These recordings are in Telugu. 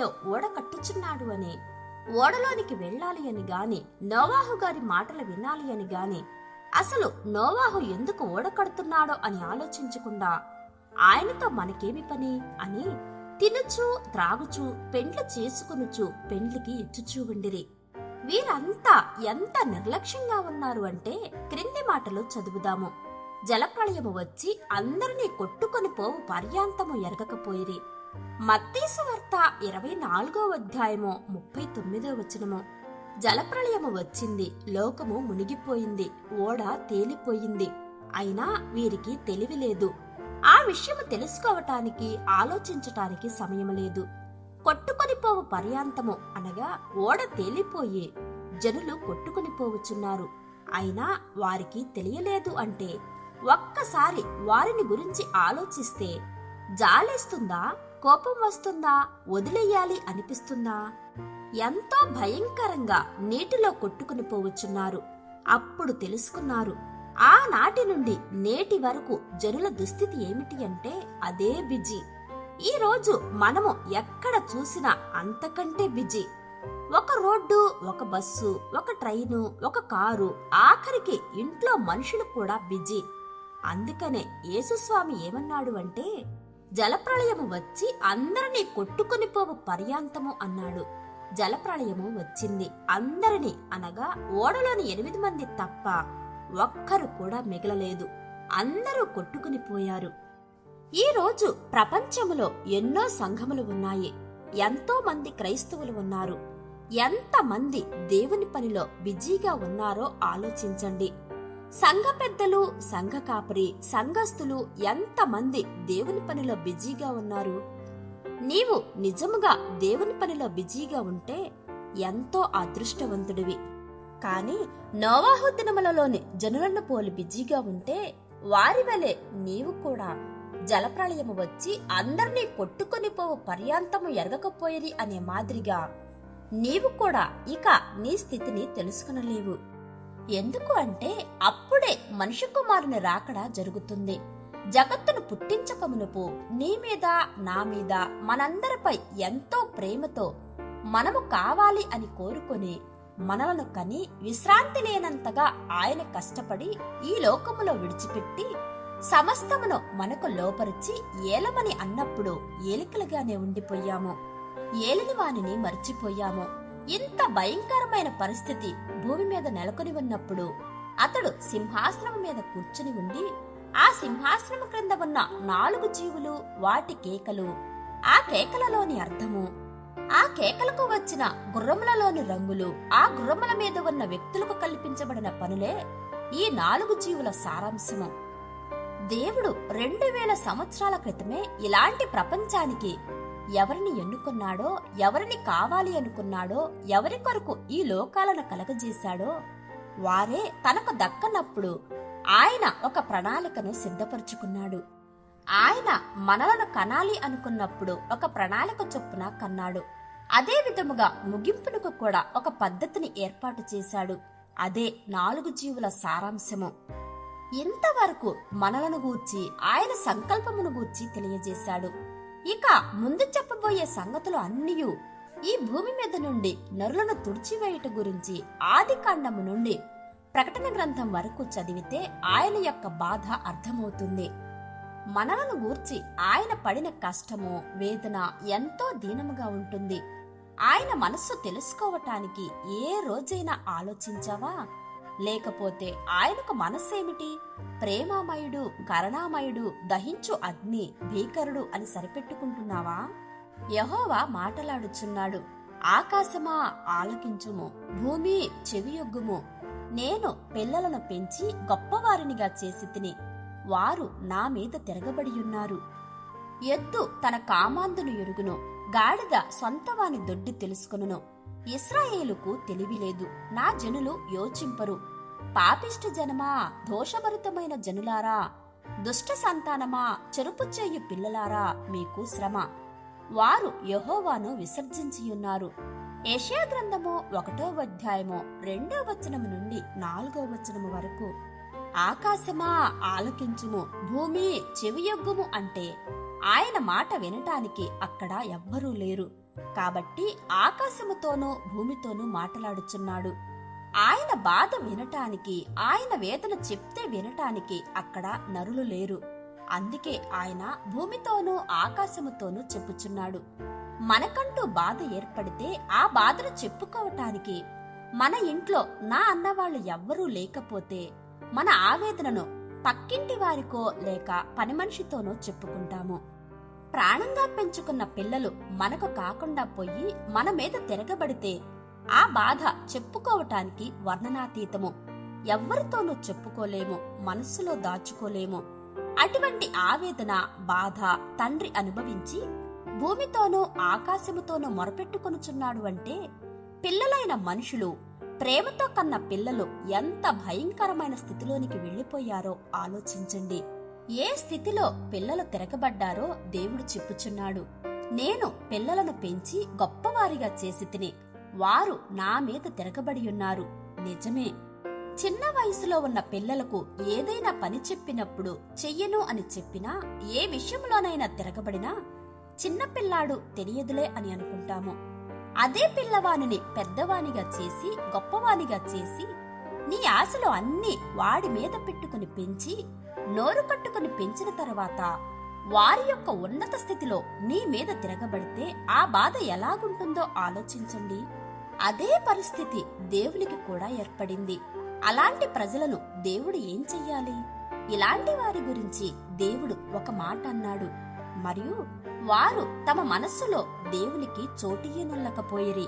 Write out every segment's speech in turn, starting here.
మధ్యలో ఓడ కట్టుచున్నాడు అని. ఓడలోనికి వెళ్ళాలి అని గాని నోవాహు గారి మాటలు వినాలి అని గాని అసలు నోవాహు ఎందుకు ఓడ కడుతున్నాడో అని ఆలోచించకుండా ఆయనతో మనకేమి పని అని తినుచు త్రాగుచు పెండ్లు చేసుకునుచు పెండ్లికి ఇచ్చుచూ ఉండిరి. వీరంతా ఎంత నిర్లక్ష్యంగా ఉన్నారు అంటే క్రింది మాటలు చదువుదాము. జలప్రళయము వచ్చి అందరినీ కొట్టుకొని పోవు పర్యాంతము ఎరగకపోయిరి. మత్తీసువార్త ఇరవై నాలుగో అధ్యాయము ముప్పై తొమ్మిదో వచనము. జలప్రళయము వచ్చింది లోకము మునిగిపోయింది ఓడ తేలిపోయింది. అయినా వీరికి తెలివి లేదు. ఆ విషయము తెలుసుకోవటానికి ఆలోచించటానికి సమయం లేదు. కొట్టుకొని పోవు పర్యాంతము అనగా ఓడ తేలిపోయి జనులు కొట్టుకొనిపోవచ్చున్నారు అయినా వారికి తెలియలేదు అంటే ఒక్కసారి వారిని గురించి ఆలోచిస్తే జాలేస్తుందా? కోపం వస్తుందా? వదిలేయాలి అనిపిస్తుందా? ఎంతో భయంకరంగా నీటిలో కొట్టుకుని పోవచ్చున్నారు. అప్పుడు తెలుసుకున్నారు ఆనాటి నుండి నేటి వరకు జనుల దుస్థితి ఏమిటి అంటే అదే బిజీ. ఈ రోజు మనము ఎక్కడ చూసినా అంతకంటే బిజీ. ఒక రోడ్డు ఒక బస్సు ఒక ట్రైను ఒక కారు ఆఖరికి ఇంట్లో మనుషులు కూడా బిజీ. అందుకనే యేసుస్వామి ఏమన్నాడు అంటే జలప్రళయము వచ్చి అందరినీ కొట్టుకుని పోవు పర్యాంతము అన్నాడు. జలప్రళయము వచ్చింది. అందరినీ అనగా ఓడలోని ఎనిమిది మంది తప్ప ఒక్కరు కూడా మిగలలేదు. అందరూ కొట్టుకుని పోయారు. ఈరోజు ప్రపంచములో ఎన్నో సంఘములు ఉన్నాయి. ఎంతో మంది క్రైస్తవులు ఉన్నారు. ఎంతమంది దేవుని పనిలో బిజీగా ఉన్నారో ఆలోచించండి. సంఘ పెద్దలు సంఘ కాపరి సంఘస్థులు ఎంతమంది దేవుని పనిలో బిజీగా ఉన్నారు? నీవు నిజముగా దేవుని పనిలో బిజీగా ఉంటే ఎంతో అదృష్టవంతుడివి. కాని నోవాహు దినములలోని జనులను పోలి బిజీగా ఉంటే వారి వలె నీవు కూడా జలప్రళయము వచ్చి అందరినీ కొట్టుకొని పోవు పర్యాంతము ఎరగకపోయేది అనే మాదిరిగా నీవు కూడా ఇక నీ స్థితిని తెలుసుకునలేవు. ఎందుకు అంటే అప్పుడే మనిషి కుమారుని రాకడ జరుగుతుంది. జగత్తును పుట్టించకమునుపు నీ మీద నా మీద మనందరిపై ఎంతో ప్రేమతో మనము కావాలి అని కోరుకొని మనలను కని విశ్రాంతి లేనంతగా ఆయన కష్టపడి ఈ లోకములో విడిచిపెట్టి సమస్తమును మనకు లోపరిచి ఏలమని అన్నప్పుడు ఏలికలుగానే ఉండిపోయాము. ఏలిని వానిని మర్చిపోయాము. ఇంత భయంకరమైన పరిస్థితి భూమి మీద నెలకొని ఉన్నప్పుడు అతడు సింహాసనం మీద కూర్చుని ఉండి ఆ సింహాసనం క్రింద ఉన్న నాలుగు జీవులు వాటి కేకలు ఆ కేకలలోని అర్థము ఆ కేకలకు వచ్చిన గుర్రములలోని రంగులు ఆ గుర్రముల మీద ఉన్న వ్యక్తులకు కల్పించబడిన పనులే ఈ నాలుగు జీవుల సారాంశము. దేవుడు రెండు వేల సంవత్సరాల క్రితమే ఇలాంటి ప్రపంచానికి ఎవరిని ఎన్నుకున్నాడో ఎవరిని కావాలి అనుకున్నాడో ఎవరి కొరకు ఈ లోకాలను కలగజేశాడో వారే తనకు దక్కనప్పుడు ఆయన ఒక ప్రణాళికను సిద్ధపరుచుకున్నాడు. ఆయన మనలను కనాలి అనుకున్నప్పుడు ఒక ప్రణాళిక చొప్పున కన్నాడు. అదే విధముగా ముగింపునకు కూడా ఒక పద్ధతిని ఏర్పాటు చేశాడు. అదే నాలుగు జీవుల సారాంశము. ఇంతవరకు మనలను గూర్చి ఆయన సంకల్పమును గూర్చి తెలియజేశాడు. ఇక ముందు చెప్పబోయే సంగతులు అన్నియు. ఈ భూమి మీద నుండి నరులను తుడిచివేయుట గురించి ఆది కాండము నుండి ప్రకటన గ్రంథం వరకు చదివితే ఆయన యొక్క బాధ అర్థమవుతుంది. మనలను గూర్చి ఆయన పడిన కష్టము వేదన ఎంతో దీనముగా ఉంటుంది. ఆయన మనస్సు తెలుసుకోవటానికి ఏ రోజైనా ఆలోచించావా? లేకపోతే ఆయనకు మనస్సేమిటి? ప్రేమామయుడు కరుణామయుడు దహించు అగ్ని భీకరుడు అని సరిపెట్టుకుంటున్నావా? యహోవా మాటలాడుచున్నాడు. ఆకాశమా ఆలకించుము భూమి చెవియొగ్గుము. నేను పిల్లలను పెంచి గొప్పవారినిగా చేసి తిని వారు నా మీద తిరగబడియున్నారు. ఎద్దు తన కామాందును ఎరుగును గాడిద సొంతవాని దొడ్డి తెలుసుకును ఇస్రాయేలుకు తెలివిలేదు నా జనులు యోచింపరు. పాపిష్ట జనమా దోషభరితమైన జనులారా? దుష్ట సంతానమా చెరుపుచేయు పిల్లలారా మీకు శ్రమ. వారు యహోవాను విసర్జించియున్నారు. ఏషియా గ్రంథము ఒకటో అధ్యాయము రెండో వచనము నుండి నాలుగో వచనము వరకు. ఆకాశమా ఆలకించుము భూమి చెవియొగ్గుము అంటే ఆయన మాట వినటానికి అక్కడ ఎవ్వరూ లేరు. కాబట్టి ఆకాశముతోనూ భూమితోనూ మాట్లాడుచున్నాడు. ఆయన బాధ వినటానికి ఆయన వేదన చెప్తే వినటానికి అక్కడ నరులు లేరు. అందుకే ఆయన భూమితోనూ ఆకాశముతోనూ చెప్పుచున్నాడు. మనకంటూ బాధ ఏర్పడితే ఆ బాధను చెప్పుకోవటానికి మన ఇంట్లో నా అన్నవాళ్ళు ఎవ్వరూ లేకపోతే మన ఆవేదనను పక్కింటి వారికో లేక పని మనిషితోనో చెప్పుకుంటాము. ప్రాణంగా పెంచుకున్న పిల్లలు మనకు కాకుండా పోయి మన మీద తిరగబడితే ఆ బాధ చెప్పుకోవటానికి వర్ణనాతీతము. ఎవ్వరితోనూ చెప్పుకోలేము మనస్సులో దాచుకోలేము. అటువంటి ఆవేదన బాధ తండ్రి అనుభవించి భూమితోనూ ఆకాశముతోనూ మొరపెట్టుకొనుచున్నాడు అంటే పిల్లలైన మనుషులు ప్రేమతో కన్న పిల్లలు ఎంత భయంకరమైన స్థితిలోనికి వెళ్ళిపోయారో ఆలోచించండి. ఏ స్థితిలో పిల్లలు తిరగబడ్డారో దేవుడు చెప్పుచున్నాడు. నేను పిల్లలను పెంచి గొప్పవారిగా చేసి తిని వారు నా మీద తిరగబడి ఉన్నారు. నిజమే. చిన్న వయసులో ఉన్న పిల్లలకు ఏదైనా పని చెప్పినప్పుడు చెయ్యను అని చెప్పినా ఏ విషయంలోనైనా తిరగబడినా చిన్నపిల్లాడు తెలియదులే అని అనుకుంటాము. అదే పిల్లవానిని పెద్దవానిగా చేసి గొప్పవానిగా చేసి నీ ఆశలు అన్నీ వాడి మీద పెట్టుకుని పెంచి నోరు కట్టుకుని పెంచిన తర్వాత వారి యొక్క ఉన్నత స్థితిలో నీ మీద తిరగబడితే ఆ బాధ ఎలాగుంటుందో ఆలోచించండి. అదే పరిస్థితి దేవునికి కూడా ఏర్పడింది. అలాంటి ప్రజలను దేవుడు ఏం చెయ్యాలి? ఇలాంటి వారి గురించి దేవుడు ఒక మాట అన్నాడు. మరియు వారు తమ మనస్సులో దేవునికి చోటియ్యనుల్లకపోయిరి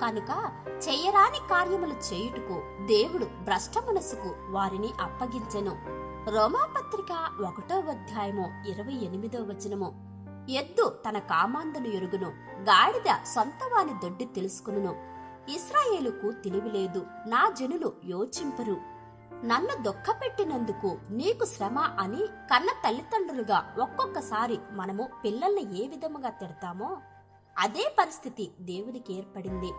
కనుక చెయ్యరాని కార్యములు చేయుటకు దేవుడు భ్రష్ట మనస్సుకు వారిని అప్పగించెను. రోమాపత్రిక ఒకటో అధ్యాయము ఇరవై ఎనిమిదో వచనము. ఎద్దు తన కామాంధను ఎరుగును గాడిద సొంతవాని దొడ్డి తెలుసుకును ఇస్రాయేలుకు తెలివిలేదు నా జనులు యోచింపరు. నన్ను దుఃఖపెట్టినందుకు నీకు శ్రమ అని కన్న తల్లిదండ్రులుగా ఒక్కొక్కసారి మనము పిల్లల్ని ఏ విధముగా తిడతామో అదే పరిస్థితి దేవునికి ఏర్పడింది.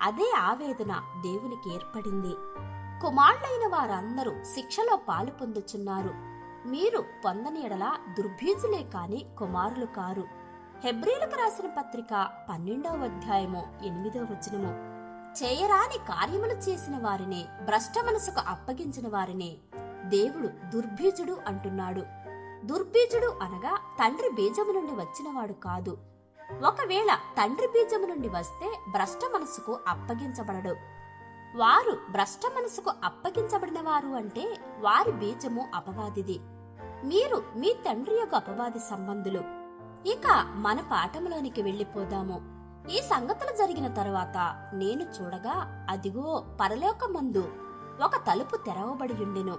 అదే ఆవేదన దేవునికి ఏర్పడింది. కుమారులైన వారందరూ శిక్షలో పాలు పొందుచున్నారు. మీరు పొందని ఎడల దుర్భీజులే కాని కుమారులు కారు. హెబ్రీలకు రాసిన పత్రిక పన్నెండవ అధ్యాయము ఎనిమిదవ వచనము. చేయరాని కార్యములు చేసిన వారిని భ్రష్ట మనసుకు అప్పగించిన వారిని దేవుడు దుర్బీజుడు అంటున్నాడు. దుర్బీజుడు అనగా తండ్రి బీజము నుండి వచ్చినవాడు కాదు. ఒకవేళ తండ్రి బీజము నుండి వస్తే భ్రష్ట మనసుకు అప్పగించబడడు. వారు భ్రష్ట మనసుకు అప్పగించబడిన వారు అంటే వారి బీజము అపవాదిది. మీరు మీ తండ్రి యొక్క అపవాది సంబంధులు. ఇక మన పాఠంలోనికి వెళ్ళిపోదాము ఈ సంగతులు జరిగిన తరువాత నేను చూడగా అదిగో పరలోకమందు ఒక తలుపు తెరవబడి ఉండెను.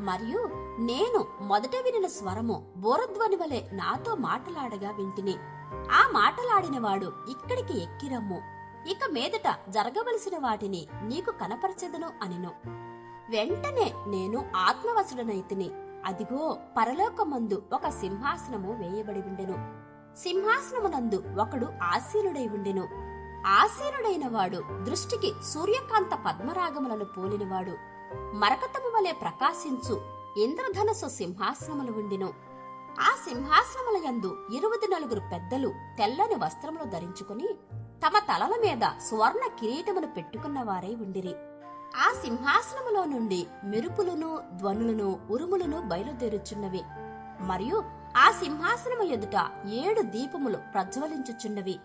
మరియు నేను మొదట వినిన స్వరము బోరధ్వని వలె నాతో మాటలాడగా వింటిని. ఆ మాటలాడినవాడు ఇక్కడికి ఎక్కిరమ్ము. ఇక మీదట జరగవలసిన వాటిని నీకు కనపరచెదను అనిను. వెంటనే నేను ఆత్మవసుడనైతిని అదిగో పరలోకమందు ఒక సింహాసనము వేయబడి ఉండెను. సింహాసనమునందు ఒకడు ఆసీనుడై ఉండెను. ఆసీనుడైన వాడు దృష్టికి సూర్యకాంత పద్మరాగములను పోలినవాడు. మరకతము వలె ప్రకాశించు ఇంద్రధనసు సింహాసనములు ఉండిను. ఆ సింహాసనముల యందు ఇరువది నలుగురు పెద్దలు తెల్లని వస్త్రములు ధరించుకుని తమ తలల మీద సువర్ణ కిరీటమును పెట్టుకున్న వారై ఉండిరి. ఆ సింహాసనములో నుండి మెరుపులను ధ్వనులను ఉరుములను బయలుదేరుచున్నవి. మరియు ఆ సింహాసనము ఎదుట ఏడు దీపములు ప్రజ్వలించుచున్నవి.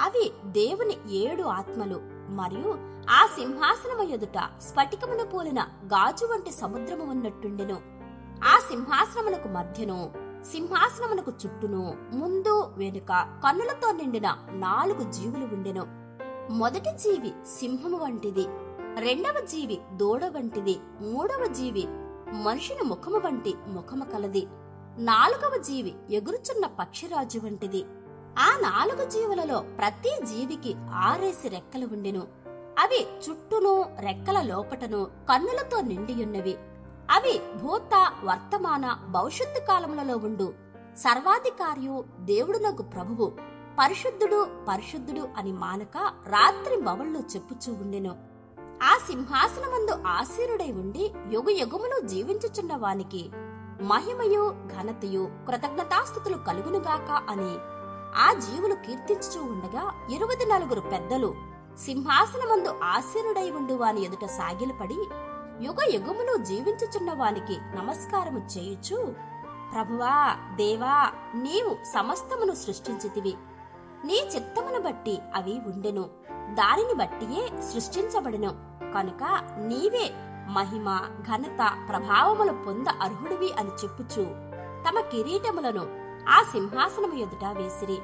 అవి దేవుని ఏడు ఆత్మలు. మరియు ఆ సింహాసనము ఎదుట స్ఫటికమును పోలిన గాజు వంటి సముద్రము ఉన్నట్టుండెను. ఆ సింహాసనమునకు మధ్యను సింహాసనమునకు చుట్టూను. ముందు వెనుక కన్నులతో నిండిన నాలుగు జీవులు ఉండెను. మొదటి జీవి సింహము వంటిది. రెండవ జీవి దూడ వంటిది. మూడవ జీవి మనుషుని ముఖము వంటి ముఖము కలది. నాలుగవ జీవి ఎగురుచున్న పక్షిరాజు వంటిది. ఆ నాలుగు జీవులలో ప్రతి జీవికి ఆరేసి రెక్కలు ఉండెను. అవి చుట్టూను రెక్కల లోపటను కన్నులతో నిండియున్నవి. అవి భూత వర్తమాన భవిష్యత్తు కాలములలో ఉండు. సర్వాధికారియు దేవుడునకు ప్రభువు. పరిశుద్ధుడు పరిశుద్ధుడు అని మానక రాత్రి బవళ్ళు చెప్పుచూ ఉండెను. ఆ సింహాసనమందు ఆసీనుడై ఉండి యుగ యుగమును జీవించుచున్న వానికి మహిమయు ఘనతయు కృతజ్ఞతాస్థుతులు కలుగునుగాక అని ఆ జీవులు కీర్తించుచూ ఉండగా ఇరువది నలుగురు పెద్దలు సింహాసనమందు ఆసీనుడై ఉండు వాని ఎదుట సాగిలపడి యుగ యుగములు జీవించుచున్న వానికి నమస్కారము చేయుచు ప్రభువా దేవా నీవు సమస్తమును సృష్టించితివి. నీ చిత్తమును బట్టి అవి ఉండెను. దానిని బట్టియే సృష్టించబడెను. కనుక నీవే మహిమ ఘనత ప్రభావములు పొంద అర్హుడివి అని చెప్పుచు తమ కిరీటములను ఆ సింహాసనము ఎదుట వేసిరి.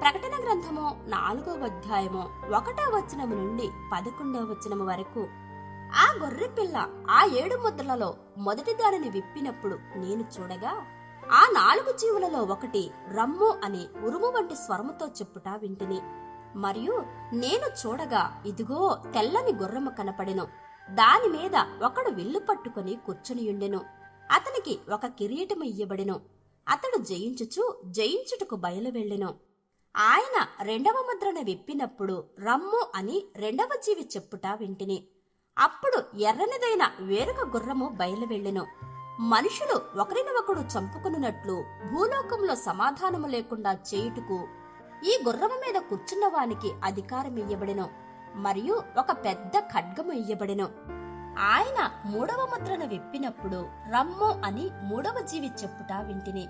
ప్రకటన గ్రంథము నాలుగో అధ్యాయము ఒకటో వచనము నుండి పదకొండవ వచనము వరకు ఆ గొర్రె పిల్ల ఆ ఏడు ముద్రలలో మొదటి దానిని విప్పినప్పుడు నేను చూడగా ఆ నాలుగు జీవులలో ఒకటి రమ్ము అని ఉరుము వంటి స్వరముతో చెప్పుట వింటిని. మరియు నేను చూడగా ఇదిగో తెల్లని గుర్రము కనపడెను. దాని మీద ఒకడు విల్లు పట్టుకుని కూర్చునియుండెను. అతనికి ఒక కిరీటము ఇయ్యబడెను. అతడు జయించుచు జయించుటకు బయలు వెళ్ళెను ఆయన రెండవ ముద్రను విప్పినప్పుడు రమ్ము అని రెండవ జీవి చెప్పుట వింటిని. అప్పుడు ఎర్రనిదైన వేరొక గుర్రము బయలువెళ్ళెను. మనుషులు ఒకరిని ఒకడు చంపుకున్నట్లు భూలోకంలో సమాధానము లేకుండా చేయుటకు ఈ గుర్రము మీద కూర్చున్న వానికి అధికారం ఇయ్యబడెను మరియు ఒక పెద్ద ఖడ్గము ఇయ్యబడెను. ఆయన మూడవ ముద్రను విప్పినప్పుడు రమ్ము అని మూడవ జీవి చెప్పుట వింటిని.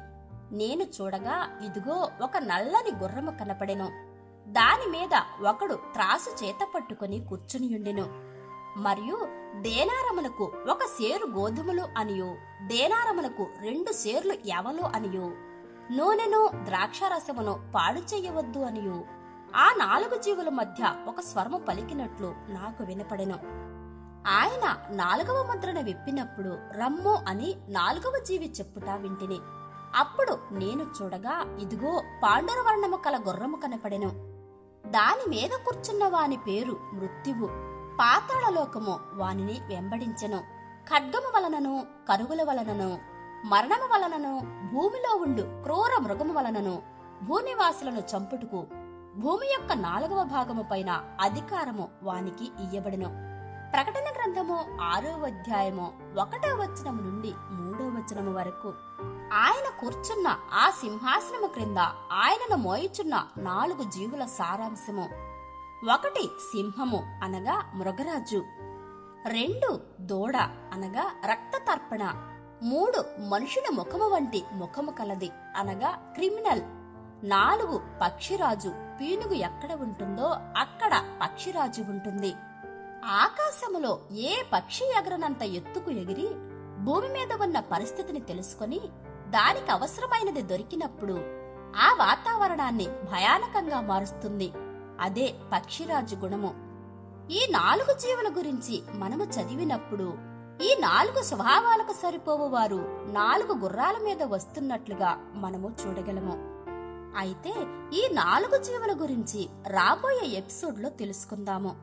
నేను చూడగా ఇదిగో ఒక నల్లని గుర్రము కనపడెను. దాని మీద ఒకడు త్రాసు చేత పట్టుకుని కూర్చునియుండెను. మరియు దేనారమునకు ఒక సేరు గోధుమలు అనియు దేనారమునకు రెండు సేర్లు ఎవలు అనియు. నూనెను ద్రాక్షారసమును పాడు చేయవద్దు అనియు. ఆ నాలుగు జీవుల మధ్య ఒక స్వరము పలికినట్లు నాకు వినపడెను. ఆయన నాలుగవ ముద్రను విప్పినప్పుడు రమ్ము అని నాలుగవ జీవి చెప్పుట వింటిని. అప్పుడు నేను చూడగా ఇదిగో పాండురవర్ణము కల గుర్రము కనపడెను. దాని మీద కూర్చున్న వాని పేరు మృత్యువు. పాతాళలోకము వానిని వెంబడించెను. ఖడ్గము వలనను కరువుల వలనను మరణము వలనను భూమిలో ఉండు క్రూర మృగము వలనను భూనివాసులను చంపుటకు భూమి యొక్క నాలుగవ భాగము పైన అధికారము వానికి ఇయ్యబడెను. ప్రకటన గ్రంథము ఆరో అధ్యాయము ఒకటో వచనము నుండి మూడో వచనము వరకు. ఆయన కూర్చున్న ఆ సింహాసనము క్రింద ఆయనను మోయిచున్న నాలుగు జీవుల సారాంశము. ఒకటి సింహము అనగా మృగరాజు రెండు దూడ అనగా రక్త తర్పణ మూడు మనుషుల ముఖము వంటి ముఖము కలది అనగా క్రిమినల్ నాలుగు పక్షిరాజు పీనుగు ఎక్కడ ఉంటుందో అక్కడ పక్షిరాజు ఉంటుంది. ఆకాశములో ఏ పక్షి ఎగరనంత ఎత్తుకు ఎగిరి భూమి మీద ఉన్న పరిస్థితిని తెలుసుకొని దానికి అవసరమైనది దొరికినప్పుడు ఆ వాతావరణాన్ని భయానకంగా మారుస్తుంది. అదే పక్షిరాజు గుణము. ఈ నాలుగు జీవుల గురించి మనము చదివినప్పుడు ఈ నాలుగు స్వభావాలకు సరిపోవు వారు నాలుగు గుర్రాల మీద వస్తున్నట్లుగా మనము చూడగలము. అయితే ఈ నాలుగు జీవుల గురించి రాబోయే ఎపిసోడ్లో తెలుసుకుందాము.